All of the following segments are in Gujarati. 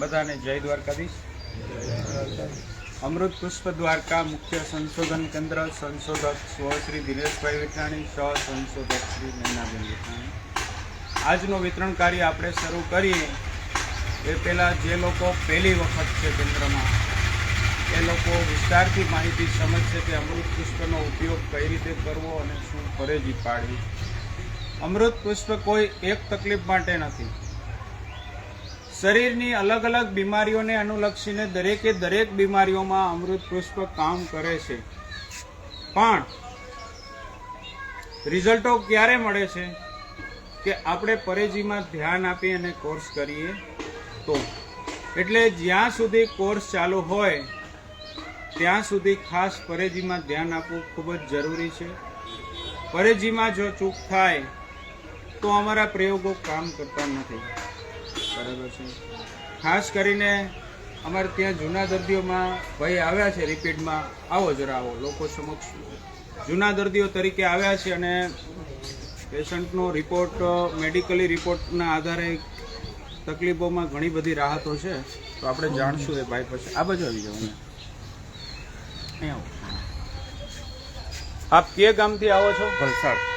બધાને જય દ્વારકાધીશ. અમૃત પુષ્પ દ્વારકા મુખ્ય સંશોધન કેન્દ્ર સંશોધક સ્વ શ્રી દિનેશભાઈ વિઠાણી સહ સંશોધક શ્રી નૈનાબેન વિઠાણી આજનું વિતરણ કાર્ય આપણે શરૂ કરીએ. એ પહેલાં જે લોકો પહેલી વખત છે કેન્દ્રમાં, એ લોકો વિસ્તારથી માહિતી સમજશે કે અમૃત પુષ્પનો ઉપયોગ કઈ રીતે કરવો અને શું ફરેજી પાડવી. અમૃત પુષ્પ કોઈ એક તકલીફ માટે નથી. શરીરની અલગ અલગ બીમારીઓને અનુલક્ષીને દરેકે દરેક બીમારીઓમાં અમૃત પુષ્પ કામ કરે છે. પણ, રિઝલ્ટો ક્યારે મળે છે? કે આપણે પરેજીમાં ધ્યાન આપી અને કોર્સ કરીએ તો? એટલે જ્યાં સુધી કોર્સ ચાલુ હોય, ત્યાં સુધી ખાસ પરેજીમાં ધ્યાન આપવું ખૂબ જ જરૂરી છે. પરેજીમાં જો ચૂક થાય, તો અમારા પ્રયોગો કામ કરતા નથી. બરાબર છે. ખાસ કરીને અમારે ત્યાં જૂના દર્દીઓમાં ભાઈ આવ્યા છે રિપીટમાં. આવો જરા આવો, લોકો સમક્ષ. જૂના દર્દીઓ તરીકે આવ્યા છે અને પેશન્ટનો રિપોર્ટ, મેડિકલી રિપોર્ટના આધારે તકલીફોમાં ઘણી બધી રાહતો છે. તો આપણે જાણશું એ ભાઈ પછી. આ બાજુ આવી અહીંયા આપ કે ગામથી આવો છો? વલસાડ.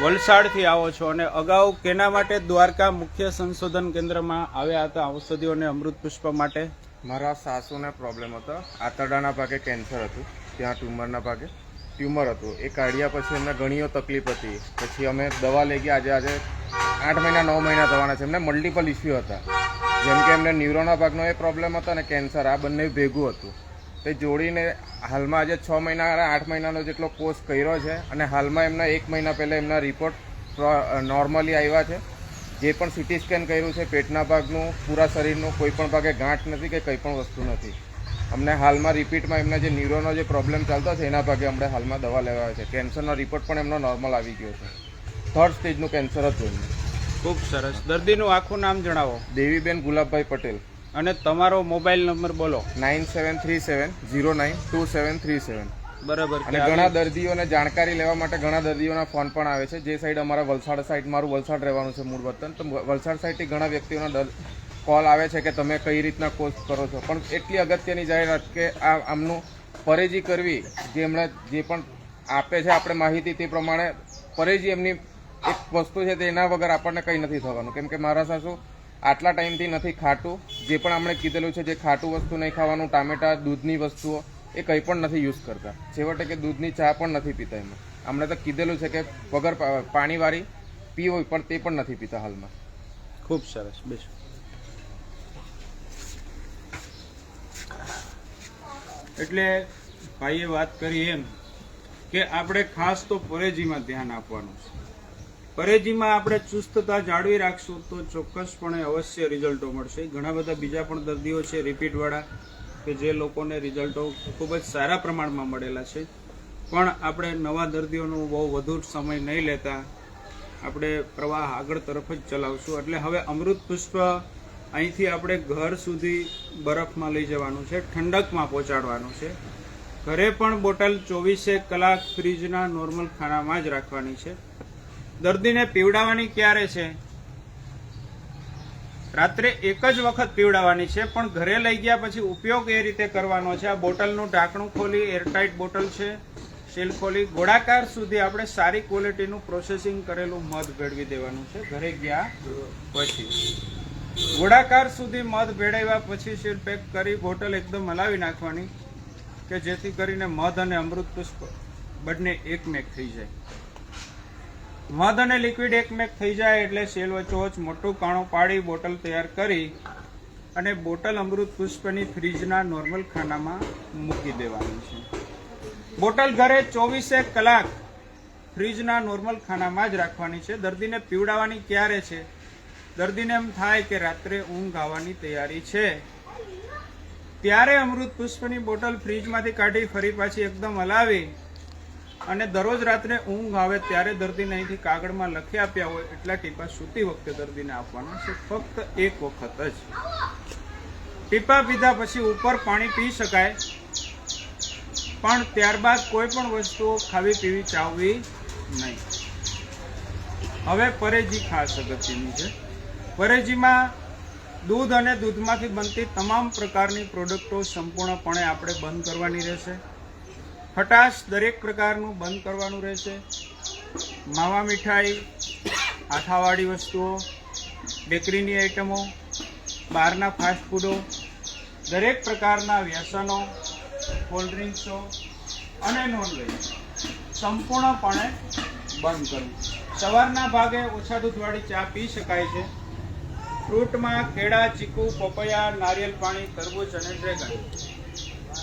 વલસાડથી આવો છો અને અગાઉ કેના માટે દ્વારકા મુખ્ય સંશોધન કેન્દ્રમાં આવ્યા હતા? ઔષધિઓ અને અમૃત પુષ્પ માટે? મારા સાસુને પ્રોબ્લેમ હતો. આંતરડાના ભાગે કેન્સર હતું. ત્યાં ટ્યુમરના ભાગે ટ્યુમર હતું. એ કાઢ્યા પછી એમને ઘણીઓ તકલીફ હતી. પછી અમે દવા લઈ ગયા. આજે આજે આઠ મહિના, નવ મહિના થવાના છે. એમને મલ્ટિપલ ઇસ્યુ હતા. જેમ કે એમને ન્યુરોના ભાગનો એ પ્રોબ્લેમ હતો અને કેન્સર આ બંને ભેગું હતું. તે જોડીને હાલમાં આજે છ મહિના અને આઠ મહિનાનો જેટલો કોર્સ કર્યો છે અને હાલમાં એમના એક મહિના પહેલાં એમના રિપોર્ટ નોર્મલી આવ્યા છે. જે પણ સિટી સ્કેન કર્યું છે પેટના ભાગનું પૂરા શરીરનું કોઈ પણ ભાગે ગાંઠ નથી કે કંઈ પણ વસ્તુ નથી. અમને હાલમાં રિપીટમાં એમના જે ન્યુરોનો જે પ્રોબ્લેમ ચાલતો છે એના ભાગે અમને હાલમાં દવા લેવા છે. કેન્સરનો રિપોર્ટ પણ એમનો નોર્મલ આવી ગયો છે. થર્ડ સ્ટેજનું કેન્સર હતું એમને ખૂબ સરસ. દર્દીનું આખું નામ જણાવો. દેવીબેન ગુલાબભાઈ પટેલ. અને તમારો મોબાઈલ નંબર બોલો. Nine seven three seven zero nine two seven three seven. બરાબર અને ઘણા દર્દીઓને જાણકારી લેવા માટે ઘણા દર્દીઓના ફોન પણ આવે છે. જે સાઈડ અમારા વલસાડ સાઈડ મારું વલસાડ રહેવાનું છે મૂળ વતન તો વલસાડ સાઈડથી ઘણા વ્યક્તિઓના કોલ આવે છે કે તમે કઈ રીતના કોર્સ કરો છો. પણ એટલી અગત્યની જાહેરાત કે આ આમનું પરેજી કરવી જે એમણે જે પણ આપે છે આપણે માહિતી તે પ્રમાણે પરેજી એમની એક વસ્તુ છે તેના વગર આપણને કંઈ નથી થવાનું. કેમ કે મારા સાસુ આટલા ટાઈમથી નથી ખાટું. જે પણ આપણે કીધેલું છે જે ખાટું વસ્તુ નહીં ખાવાનું, ટામેટા, દૂધની વસ્તુઓ, એ કંઈ પણ નથી યુઝ કરતા. છેવટે કે દૂધની ચા પણ નથી પીતા એમાં. હમણાં તો કીધેલું છે કે વગર પાણીવાળી પીવો પણ તે પણ નથી પીતા હાલમાં. ખૂબ સરસ. બેસો. એટલે ભાઈએ વાત કરી એમ કે આપણે ખાસ તો પરેજીમાં ધ્યાન આપવાનું છે. પરેજીમાં આપણે ચુસ્તતા જાળવી રાખશું તો ચોક્કસપણે અવશ્ય રિઝલ્ટો મળશે. ઘણા બધા બીજા પણ દર્દીઓ છે, રિપીટવાળા, કે જે લોકોને રિઝલ્ટો ખૂબ જ સારા પ્રમાણમાં મળેલા છે. પણ આપણે નવા દર્દીઓનું બહુ વધુ સમય નહીં લેતા આપણે પ્રવાહ આગળ તરફ જ ચલાવશું. એટલે હવે અમૃત પુષ્પ અહીંથી આપણે ઘર સુધી બરફમાં લઈ જવાનું છે, ઠંડકમાં પહોંચાડવાનું છે. ઘરે પણ બોટલ ચોવીસે કલાક ફ્રીજના નોર્મલ ખાનામાં જ રાખવાની છે. દર્દીને પીવડાવવાની ક્યારે છે? રાત્રે એક જ વખત પીવડાવવાની છે, પણ ઘરે લઈ ગયા પછી ઉપયોગ એ રીતે કરવાનો છે. આ બોટલનું ઢાંકણું ખોલી એરટાઇટ બોટલ છે, સીલ ખોલી. ગોળાકાર સુધી આપણે સારી ક્વોલિટીનું પ્રોસેસિંગ કરેલું મધ ભેળવી દેવાનું છે. ઘરે ગયા પછી. ગોળાકાર સુધી મધ ભેળવ્યા પછી સીલ પેક કરી, બોટલ એકદમ હલાવી નાખવાની, કે જેથી કરીને મધ અને અમૃત પુષ્પ બંને એકમેક થઈ જાય. મધ અને લિક્વિડ એકમેક થઈ જાય એટલે સેલ વચ્ચોવચ મોટું કાણું પાડી બોટલ તૈયાર કરી અને બોટલ અમૃત પુષ્પની ફ્રીજના નોર્મલ ખાનામાં મૂકી દેવાની છે. બોટલ ઘરે ચોવીસે કલાક ફ્રીજના નોર્મલ ખાનામાં જ રાખવાની છે. દર્દીને પીવડાવવાની ક્યારે છે? દર્દીને એમ થાય કે રાત્રે ઊંઘ આવવાની તૈયારી છે. ત્યારે અમૃત પુષ્પની બોટલ ફ્રીજમાંથી કાઢી ફરી પાછી એકદમ હલાવી અને દરરોજ રાત્રે ઊંઘ આવે ત્યારે દર્દીને અહીંથી કાગળમાં લખી આપ્યા હોય એટલા ટીપા સૂતી વખતે દર્દીને આપવાના છે. ફક્ત એક વખત જ. ટીપા પીધા પછી ઉપર પાણી પી શકાય. પણ ત્યારબાદ કોઈ પણ વસ્તુઓ ખાવી પીવી ચાવવી નહીં. હવે પરેજી ખાસ અગત્યની છે. પરેજીમાં દૂધ અને દૂધમાંથી બનતી તમામ પ્રકારની પ્રોડક્ટો સંપૂર્ણપણે આપણે બંધ કરવાની રહેશે. ખટાશ દરેક પ્રકારનું બંધ કરવાનું રહેશે. માવા મીઠાઈ, આથાવાળી વસ્તુઓ, બેકરીની આઇટમો બહારના ફાસ્ટફૂડો દરેક પ્રકારના વ્યસનો, કોલ્ડ ડ્રિંક્સો અને નોનવેજ સંપૂર્ણપણે બંધ કરવું. સવારના ભાગે ઓછા દૂધવાળી ચા પી શકાય છે. ફ્રૂટમાં કેળા, ચીકુ, પપૈયા, નારિયેલ પાણી, તરબૂચ અને ડ્રેગન.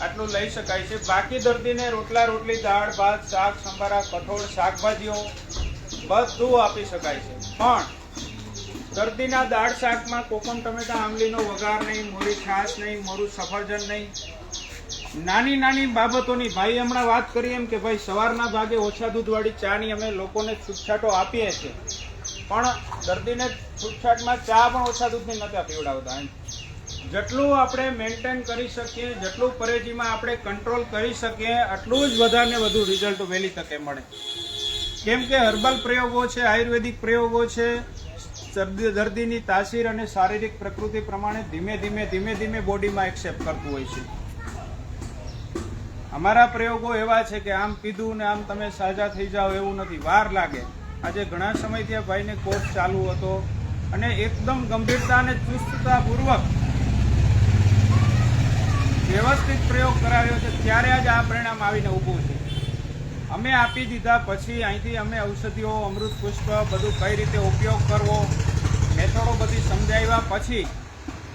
આટલું લઈ શકાય છે. બાકી દર્દીને રોટલા, રોટલી, દાળ, ભાત, શાક, સંભારા, કઠોળ, શાકભાજીઓ બધું આપી શકાય છે. પણ દર્દીના દાળ શાકમાં કોકમ ટમેટા આમલીનો વઘાર નહીં, મોરી છાશ નહીં, મોરું સફરજન નહીં. નાની નાની બાબતોની ભાઈ હમણાં વાત કરી એમ કે ભાઈ સવારના ભાગે ઓછા દૂધવાળી ચાની અમે લોકોને છૂટછાટો આપીએ છીએ. પણ દર્દીને છૂટછાટમાં ચા પણ ઓછા દૂધની નથી પીવડાવતા જેટલું આપણે મેન્ટેન કરી શકીએ, જેટલું પરેજીમાં આપણે કંટ્રોલ કરી શકીએ, આટલું જ વધારે વધુ રિઝલ્ટ વહેલી તકે મળે. કેમ કે હર્બલ પ્રયોગો છે, આયુર્વેદિક પ્રયોગો છે દર્દીની તાસીર અને શારીરિક પ્રકૃતિ પ્રમાણે ધીમે ધીમે ધીમે ધીમે બોડીમાં એક્સેપ્ટ કરતું હોય છે. અમારા પ્રયોગો એવા છે કે આમ પીધું ને આમ તમે સાજા થઈ જાઓ એવું નથી. વાર લાગે. આજે ઘણા સમયથી આ ભાઈને કોર્સ ચાલુ હતો અને એકદમ ગંભીરતા અને ચુસ્તતા પૂર્વક વ્યવસ્થિત પ્રયોગ કરાવ્યો છે, ત્યારે જ આ પરિણામ આવીને ઊભું છે. અમે આપી દીધા, પછી અહીંથી અમે ઔષધિઓ, અમૃત પુષ્પ બધું કઈ રીતે ઉપયોગ કરવો, મેથડો બધી સમજાવ્યા પછી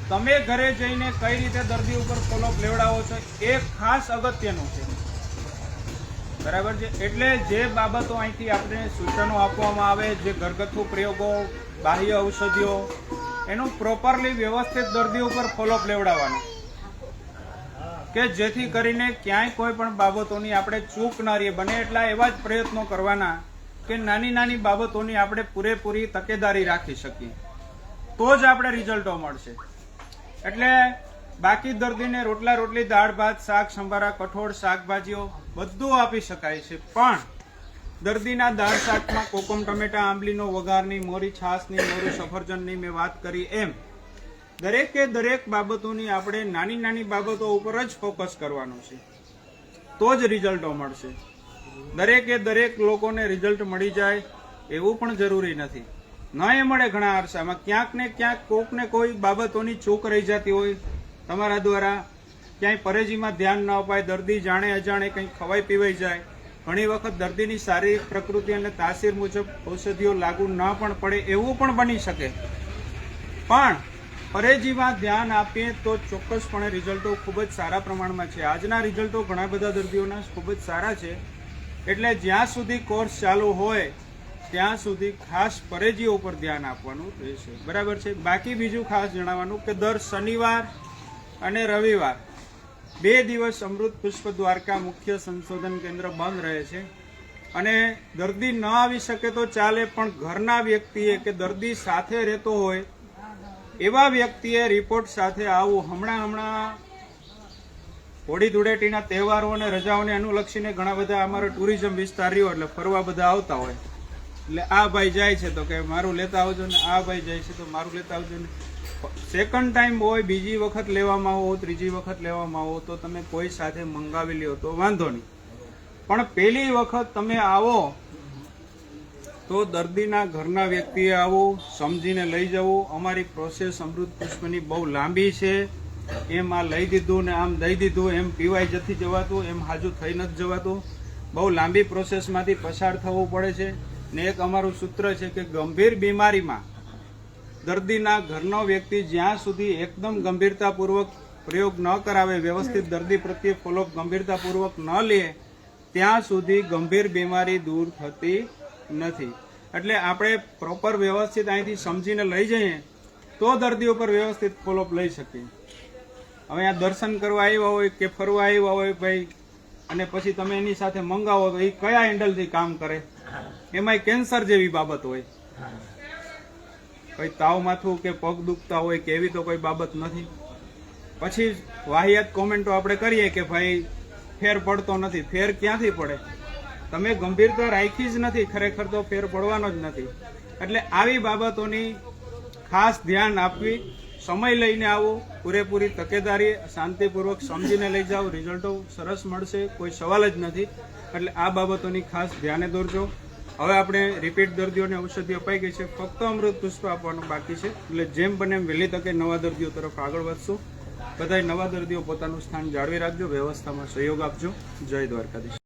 તમે ઘરે જઈને કઈ રીતે દર્દી ઉપર કોલોપ લેવડાવો છો, એ ખાસ અગત્યનું છે. બરાબર છે? એટલે જે બાબતો અહીંથી આપણે સૂચનો આપવામાં આવે, જે ઘરગથ્થુ પ્રયોગો, બાહ્ય ઔષધિઓ, એનું પ્રોપરલી વ્યવસ્થિત દર્દી ઉપર ફોલોઅપ લેવડાવવાનું. કે જેથી કરીને ક્યાંય કોઈ પણ બાબતોની આપણે ચૂક ન રહીએ. બને એટલા એવા જ પ્રયત્નો કરવાના કે નાની નાની બાબતોની આપણે પૂરેપૂરી તકેદારી રાખી શકીએ. તો જ આપણે રિઝલ્ટો મળશે. એટલે બાકી દર્દીને રોટલા રોટલી, દાળ ભાત, શાક સંભારા, કઠોળ, શાકભાજીઓ બધું આપી શકાય છે. પણ દર્દીના દાળ શાકમાં કોકમ, ટમેટા, આંબલીનો વઘારની, મોરી છાશની, મોરી સફરજનની મેં વાત કરી એમ. દરેકે દરેક બાબતોની આપણે નાની નાની બાબતો ઉપર જ ફોકસ કરવાનું છે. તો જ રિઝલ્ટો મળશે. દરેકે દરેક લોકોને રિઝલ્ટ મળી જાય, એવું પણ જરૂરી નથી. ન એ મળે ઘણા અરસામાં. ક્યાંક ને ક્યાંક કોક ને કોઈ બાબતોની ચૂક રહી જતી હોય તમારા દ્વારા. ક્યાંય પરેજીમાં ધ્યાન ન અપાય, દર્દી જાણે અજાણે કંઈ ખવાઈ પીવાઈ જાય. ઘણી વખત દર્દીની શારીરિક પ્રકૃતિ અને તાસીર મુજબ ઔષધિઓ લાગુ ન પણ પડે એવું પણ બની શકે. પણ પરેજીમાં ધ્યાન આપીએ તો ચોક્કસપણે રિઝલ્ટો ખૂબ જ સારા પ્રમાણમાં છે. આજના રિઝલ્ટો ઘણા બધા દર્દીઓના ખૂબ જ સારા છે. એટલે જ્યાં સુધી કોર્સ ચાલુ હોય, ત્યાં સુધી ખાસ પરેજીઓ ઉપર ધ્યાન આપવાનું રહેશે. બરાબર છે? બાકી બીજું ખાસ જણાવવાનું કે દર શનિવાર અને રવિવાર બે દિવસ અમૃત પુષ્પ દ્વારકા મુખ્ય સંશોધન કેન્દ્ર બંધ રહે છે. અને દર્દી ન આવી શકે તો ચાલે, પણ ઘરના વ્યક્તિએ કે દર્દી સાથે રહેતો હોય એવા વ્યક્તિએ રિપોર્ટ સાથે આવું હમણાં હમણાં હોળી ધૂળેટીના તહેવારો અને રજાઓને અનુલક્ષીને ઘણા બધા અમારો ટુરિઝમ વિસ્તાર રહ્યો એટલે ફરવા બધા આવતા હોય. એટલે આ ભાઈ જાય છે તો કે મારું લેતા આવજો ને આ ભાઈ જાય છે તો મારું લેતા આવજો ને. સેકન્ડ ટાઈમ હોય, બીજી વખત લેવામાં આવો, ત્રીજી વખત લેવામાં આવો, તો તમે કોઈ સાથે મંગાવી લ્યો તો વાંધો નહીં. પણ પહેલી વખત તમે આવો તો દર્દીના ઘરના વ્યક્તિએ આવું, સમજીને લઈ જવું. અમારી પ્રોસેસ અમૃત પુષ્પની બહુ લાંબી છે. એમ આ લઈ દીધું ને આમ દઈ દીધું, એમ પીવાય જતી જવાતું, એમ હાજુ થઈ નથી જવાતું. બહુ લાંબી પ્રોસેસમાંથી પસાર થવું પડે છે. ને એક અમારું સૂત્ર છે કે ગંભીર બીમારીમાં દર્દીના ઘરનો વ્યક્તિ જ્યાં સુધી એકદમ ગંભીરતાપૂર્વક પ્રયોગ ન કરાવે, વ્યવસ્થિત દર્દી પ્રત્યે ફોલોઅપ ગંભીરતાપૂર્વક ન લે, ત્યાં સુધી ગંભીર બીમારી દૂર થતી નથી. એટલે આપણે પ્રોપર વ્યવસ્થિત અહીંથી સમજીને લઈ જઈએ, તો દર્દી ઉપર વ્યવસ્થિત ફોલોઅપ લઈ શકીએ. હવે આ દર્શન કરવા આવ્યા હોય કે ફરવા આવ્યા હોય ભાઈ, અને પછી તમે એની સાથે મંગાવો તો એ કયા હેન્ડલથી કામ કરે? એમાંય કેન્સર જેવી બાબત હોય. કઈ તાવ માથું કે પગ દુખતા હોય કે એવી તો કોઈ બાબત નથી. પછી વાહિયાત કોમેન્ટો આપણે કરીએ કે ભાઈ, ફેર પડતો નથી. ફેર ક્યાંથી પડે? તમે ગંભીરતા રાખી જ નથી, ખરેખર તો ફેર પડવાનો જ નથી. એટલે આવી બાબતોની ખાસ ધ્યાન આપવી, સમય લઈને આવો, પૂરેપૂરી તકેદારી શાંતિપૂર્વક સમજીને લઈ જાઓ, રિઝલ્ટો સરસ મળશે, કોઈ સવાલ જ નથી. એટલે આ બાબતોની ખાસ ધ્યાને દોરજો. હવે આપણે રિપીટ દર્દીઓને ઔષધિ અપાઈ ગઈ છે. ફક્ત અમૃત પુષ્પ આપવાનું બાકી છે. એટલે જેમ બને એમ વહેલી તકે નવા દર્દીઓ તરફ આગળ વધશું. બધા નવા દર્દીઓ પોતાનું સ્થાન જાળવી રાખજો, વ્યવસ્થામાં સહયોગ આપજો. જય દ્વારકાધીશ.